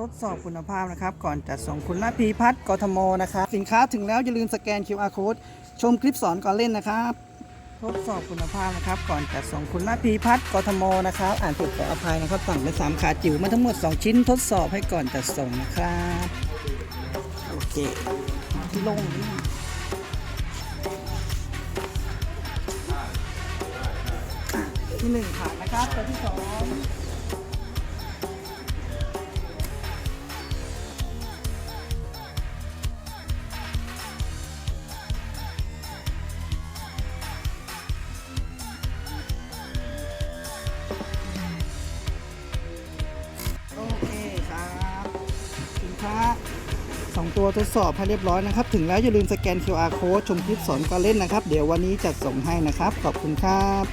ทดสอบคุณภาพนะครับ ก่อนจัดส่งคุณละพีพัฒน์กทมนะครับสินค้าถึงแล้วอย่าลืมสแกน QR code ชมคลิปสอนก่อนเล่นนะครับ ทดสอบคุณภาพนะครับ ก่อนจัดส่งคุณละพีพัฒน์กทมนะครับ อ่านผิดขออภัยนะครับสั่งไปสามขาจิ๋วมาทั้งหมด 2 ชิ้นทดสอบให้ก่อนจัดส่งนะครับโอเคที่ลงนี่ที่หนึ่งผ่านนะครับตัวที่สอง ค้าสองตัวทดสอบให้เรียบร้อยนะครับ ถึงแล้วอย่าลืมสแกน QR code ชมคลิปสอนการเล่นนะครับ เดี๋ยววันนี้จัดส่งให้นะครับ ขอบคุณครับ